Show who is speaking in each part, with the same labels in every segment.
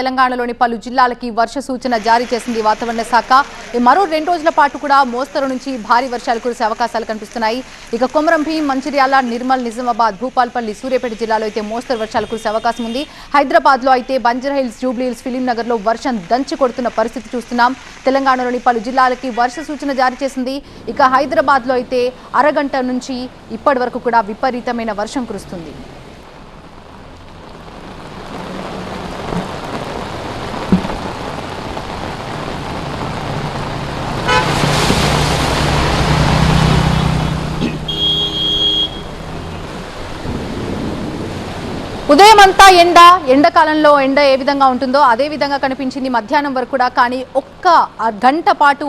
Speaker 1: తెలంగాణలోని పలు జిల్లాలకి వర్ష సూచన జారీ చేసింది వాతావరణ శాఖ. మరో రెండు రోజుల పాటు కూడా మోస్తరు నుంచి భారీ వర్షాలు కురిసే అవకాశాలు కనిపిస్తున్నాయి. ఇక కొమరం భీం మంచిర్యాల నిర్మల్ నిజామాబాద్ భూపాల్పల్లి సూర్యాపేట జిల్లాలో అయితే మోస్తరు వర్షాలు కురిసే అవకాశం ఉంది. హైదరాబాద్లో అయితే Banjara Hills Jubilee Hills film నగర్లో వర్షం దంచి కొడుతున్న పరిస్థితి చూస్తున్నాం. తెలంగాణలోని పలు జిల్లాలకి వర్ష సూచన జారీ చేసింది. ఇక హైదరాబాద్లో అయితే అరగంట నుంచి ఇప్పటి వరకు కూడా విపరీతమైన వర్షం కురుస్తుంది. ఉదయం అంతా ఎండ ఎండాకాలంలో ఎండ ఏ విధంగా ఉంటుందో అదే విధంగా కనిపించింది మధ్యాహ్నం వరకు కూడా. కానీ ఒక్క గంట పాటు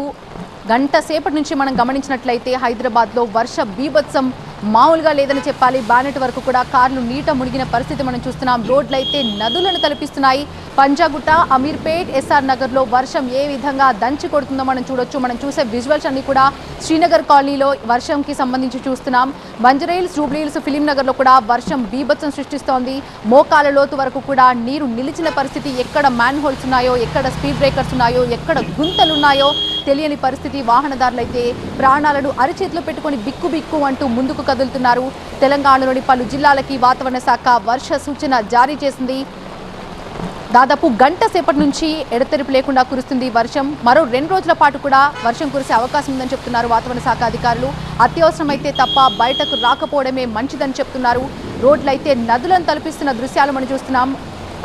Speaker 1: గంట సేపటి నుంచి మనం గమనించినట్లయితే హైదరాబాద్లో వర్ష బీభత్సం మామూలుగా లేదని చెప్పాలి. బానెట్ వరకు కూడా కార్లు నీట మునిగిన పరిస్థితి మనం చూస్తున్నాం. రోడ్లు అయితే నదులను తలపిస్తున్నాయి. పంజాగుట్ట అమీర్పేట్ ఎస్ఆర్ నగర్లో వర్షం ఏ విధంగా దంచి కొడుతుందో మనం చూడొచ్చు. మనం చూసే విజువల్స్ అన్ని కూడా శ్రీనగర్ కాలనీలో వర్షంకి సంబంధించి చూస్తున్నాం. బంజరైల్స్ రూబ్లీల్స్ ఫిలిం నగర్లో కూడా వర్షం బీభత్సం సృష్టిస్తోంది. మోకాల లోతు వరకు కూడా నీరు నిలిచిన పరిస్థితి ఎక్కడ మ్యాన్ హోల్స్ ఉన్నాయో ఎక్కడ స్పీడ్ బ్రేకర్స్ ఉన్నాయో ఎక్కడ గుంతలు ఉన్నాయో తెలియని పరిస్థితి. వాహనదారులు అయితే ప్రాణాలను అరిచేతిలో పెట్టుకొని బిక్కు బిక్కు అంటూ ముందుకు కదులుతున్నారు. తెలంగాణలోని పలు జిల్లాలకి వాతావరణ శాఖ వర్ష సూచన జారీ చేసింది. దాదాపు గంట సేపటి నుంచి ఎడతెరిపి లేకుండా కురుస్తుంది వర్షం. మరో రెండు రోజుల పాటు కూడా వర్షం కురిసే అవకాశం ఉందని చెప్తున్నారు వాతావరణ శాఖ అధికారులు. అత్యవసరమైతే తప్ప బయటకు రాకపోవడమే మంచిదని చెప్తున్నారు. రోడ్లైతే నదులను తలపిస్తున్న దృశ్యాలు మనం చూస్తున్నాం.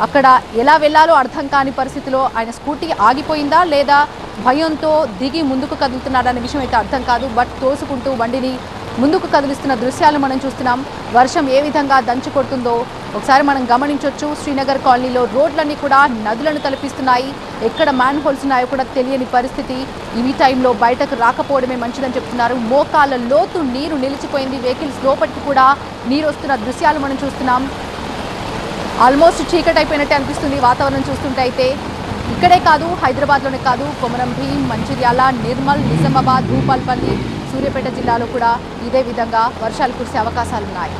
Speaker 1: అక్కడ ఎలా వెళ్ళాలో అర్థం కాని పరిస్థితిలో ఆయన స్కూటీ ఆగిపోయిందా లేదా భయంతో దిగి ముందుకు కదులుతున్నాడనే విషయం అయితే అర్థం కాదు. బట్ తోసుకుంటూ బండిని ముందుకు కదిలిస్తున్న దృశ్యాలు మనం చూస్తున్నాం. వర్షం ఏ విధంగా దంచు కొడుతుందో ఒకసారి మనం గమనించవచ్చు శ్రీనగర్ కాలనీలో రోడ్లన్నీ కూడా నదులను తలపిస్తున్నాయి. ఎక్కడ మ్యాన్ హోల్స్ ఉన్నాయో కూడా తెలియని పరిస్థితి. ఈ టైంలో బయటకు రాకపోవడమే మంచిదని చెప్తున్నారు. మోకాల లోతు నీరు నిలిచిపోయింది. వెహికల్స్ లోపలికి కూడా నీరు వస్తున్న దృశ్యాలు మనం చూస్తున్నాం. ఆల్మోస్ట్ చీకటి అయిపోయినట్టే అనిపిస్తుంది వాతావరణం చూస్తుంటే అయితే. ఇక్కడే కాదు హైదరాబాద్లోనే కాదు కొమరం భీం మంచిర్యాల నిర్మల్ నిజామాబాద్ భూపాల్పల్లి సూర్యాపేట జిల్లాలో కూడా ఇదే విధంగా వర్షాలు కురిసే అవకాశాలున్నాయి.